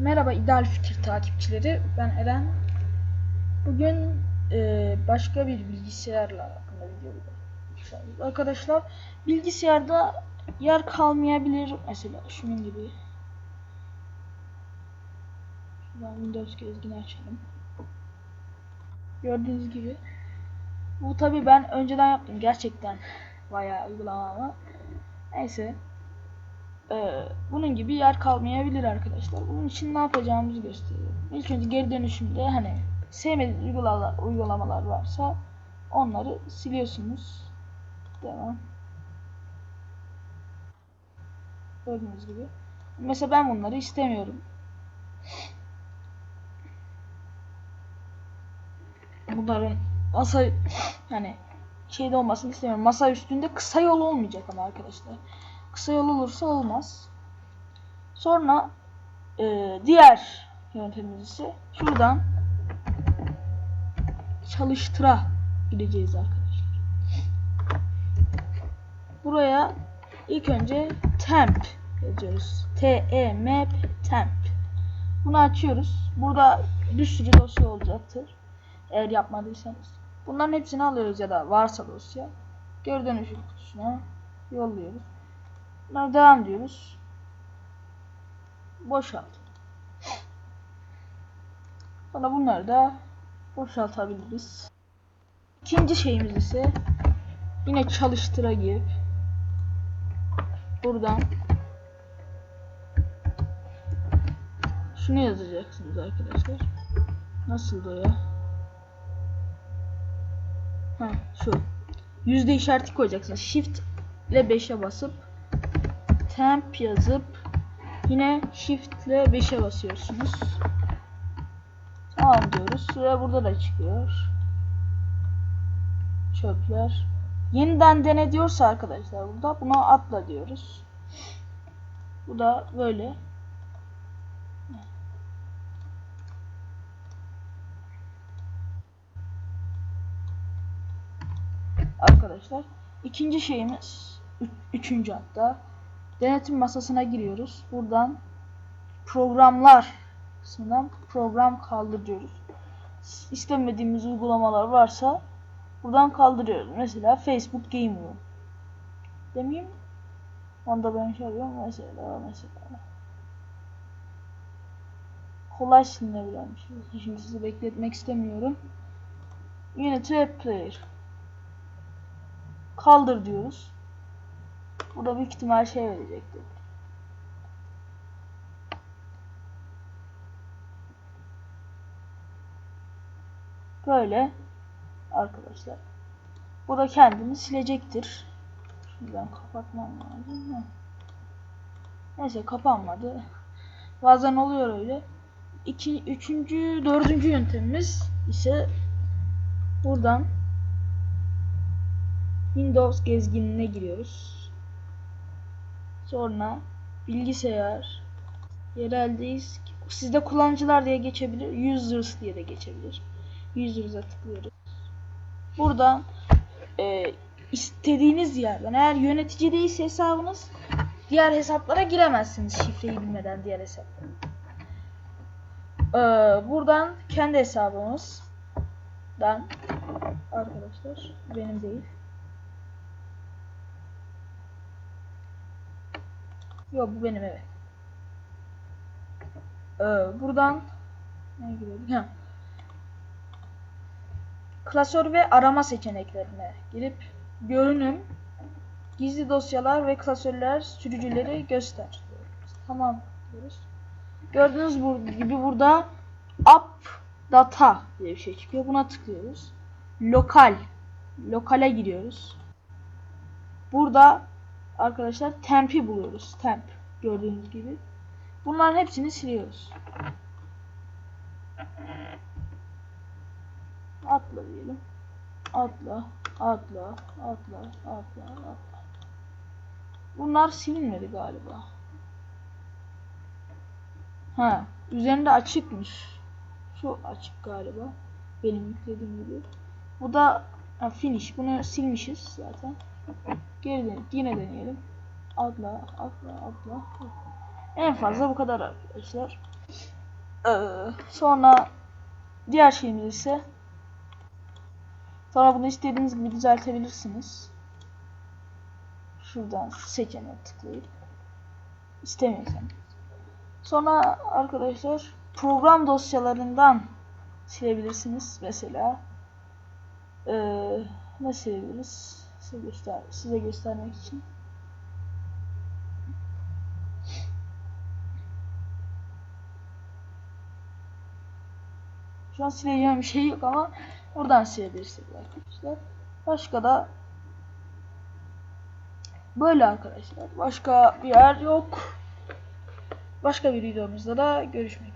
Merhaba İdeal Fikir takipçileri. Ben Eren. Bugün e, başka bir bilgisayarla hakkında video yapacağız. Arkadaşlar bilgisayarda yer kalmayabilir. Mesela şunun gibi. Şuradan Windows gezgini açalım. Gördüğünüz gibi. Bu tabi ben önceden yaptım. Gerçekten bayağı uygulama ama. Neyse. Ee, bunun gibi yer kalmayabilir arkadaşlar. Bunun için ne yapacağımızı gösteriyorum. İlk önce geri dönüşümde hani sevmediğiniz uygulamalar, uygulamalar varsa onları siliyorsunuz. Devam. Gördüğünüz gibi. Mesela ben bunları istemiyorum. Bunların masa hani şeyde olmasını istemiyorum. Masa üstünde kısa yol olmayacak ama arkadaşlar kısa yol olursa olmaz. Sonra e, diğer yöntemimiz ise şuradan çalıştıra gideceğiz arkadaşlar. Buraya ilk önce temp yazıyoruz. T E M P temp. Bunu açıyoruz. Burada bir sürü dosya olacaktır. Eğer yapmadıysanız. Bunların hepsini alıyoruz ya da varsa dosya. Geri dönüşüm kutusuna yolluyoruz. Buna devam diyoruz. Boşalt. Sonra bunları da boşaltabiliriz. İkinci şeyimiz ise yine çalıştıra girip buradan şunu yazacaksınız arkadaşlar. Nasıl o ya? Ha şu. Yüzde işareti koyacaksınız. Shift ile 5'e basıp temp yazıp yine shift ile 5'e basıyorsunuz. Tamam diyoruz. Ve burada da çıkıyor. Çöpler. Yeniden dene diyorsa arkadaşlar burada buna atla diyoruz. Bu da böyle. Arkadaşlar ikinci şeyimiz üçüncü hatta denetim masasına giriyoruz. Buradan programlar kısmından program kaldırıyoruz. İstemediğimiz uygulamalar varsa buradan kaldırıyoruz. Mesela Facebook Game Room. Demeyeyim? Onda ben şey yapıyorum. Mesela mesela. Kolay silinebilenmiş. Şimdi sizi bekletmek istemiyorum. Trap Player. Kaldır diyoruz. Burada büyük ihtimal şey verecektir. Böyle arkadaşlar. Bu da kendini silecektir. Şuradan kapatmam lazım. Hı. Neyse kapanmadı. Bazen oluyor öyle. İki, üçüncü, dördüncü yöntemimiz ise buradan Windows gezginine giriyoruz. Sonra bilgisayar, yerel disk, sizde kullanıcılar diye geçebilir, users diye de geçebilir. Users'a tıklıyoruz. Buradan e, istediğiniz yerden, eğer yönetici değilse hesabınız, diğer hesaplara giremezsiniz şifreyi bilmeden diğer hesaplara. Ee, buradan kendi hesabımızdan arkadaşlar benim değil Yok bu benim evet. Ee, buradan ne giriyorduk? Ha. Klasör ve arama seçeneklerine girip görünüm, gizli dosyalar ve klasörler sürücüleri göster. Tamam diyoruz. Gördüğünüz gibi burada app data diye bir şey çıkıyor. Buna tıklıyoruz. Lokal. Lokale giriyoruz. Burada arkadaşlar temp'i buluyoruz. Temp gördüğünüz gibi. Bunların hepsini siliyoruz. Atla diyelim. Atla, atla, atla, atla, atla. Bunlar silinmedi galiba. Ha, üzerinde açıkmış. Şu açık galiba. Benim yüklediğim gibi. Bu da finish. Bunu silmişiz zaten. Geri dön yine deneyelim. Atla, atla, atla. En fazla bu kadar arkadaşlar. Ee, sonra diğer şeyimiz ise sonra bunu istediğiniz gibi düzeltebilirsiniz. Şuradan şu seçeneğe tıklayıp istemiyorsanız. Sonra arkadaşlar program dosyalarından silebilirsiniz mesela. Ee, nasıl silebiliriz? Size, göster size göstermek için. Şu an sileceğim bir şey yok ama buradan silebilirsiniz arkadaşlar. Başka da böyle arkadaşlar. Başka bir yer yok. Başka bir videomuzda da görüşmek